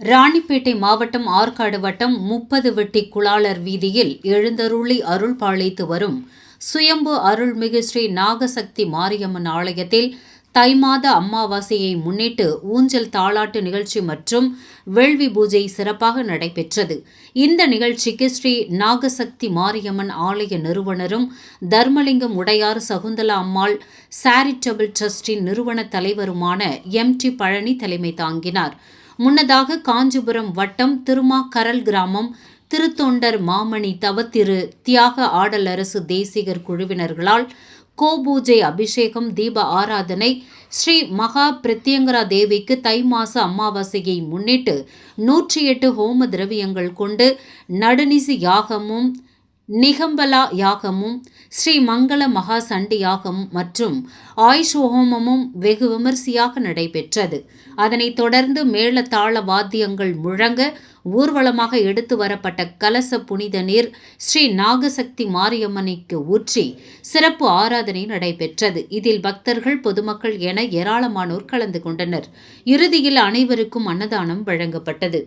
ராணிப்பேட்டை மாவட்டம் ஆற்காடு வட்டம் முப்பது வெட்டி குளாளர் வீதியில் எழுந்தருளி அருள் பாலித்து வரும் சுயம்பு அருள்மிகு ஸ்ரீ நாகசக்தி மாரியம்மன் ஆலயத்தில் தை மாத அமாவாசையை முன்னிட்டு ஊஞ்சல் தாளாட்டு நிகழ்ச்சி மற்றும் வேள்வி பூஜை சிறப்பாக நடைபெற்றது. இந்த நிகழ்ச்சிக்கு ஸ்ரீ நாகசக்தி மாரியம்மன் ஆலய நிறுவனரும் தர்மலிங்கம் உடையார் சகுந்தலா அம்மாள் சாரிட்டபிள் ட்ரஸ்டின் நிறுவன தலைவருமான எம் டி பழனி தலைமை தாங்கினார். முன்னதாக காஞ்சிபுரம் வட்டம் திருமாக்கரல் கிராமம் திருத்தொண்டர் மாமணி தவத்திரு தியாக ஆடலரசு தேசிகர் குழுவினர்களால் கோபூஜை அபிஷேகம் தீப ஆராதனை ஸ்ரீ மகா பிரத்யங்கரா தேவிக்கு தை மாச அமாவாசையை முன்னிட்டு நூற்றி எட்டு ஹோம திரவியங்கள் கொண்டு நடுநிசி யாகமும் நிகம்பலா யாகமும் ஸ்ரீ மங்கள மகா சண்டி யாகம் மற்றும் ஆயுஷ் ஹோமமும் வெகு விமரிசையாக நடைபெற்றது. அதனைத் தொடர்ந்து மேளதாள வாத்தியங்கள் முழங்க ஊர்வலமாக எடுத்து வரப்பட்ட கலச புனித நீர் ஸ்ரீ நாகசக்தி மாரியம்மனுக்கு ஊற்றி சிறப்பு ஆராதனை நடைபெற்றது. இதில் பக்தர்கள் பொதுமக்கள் என ஏராளமானோர் கலந்து கொண்டனர். இறுதியில் அனைவருக்கும் அன்னதானம் வழங்கப்பட்டது.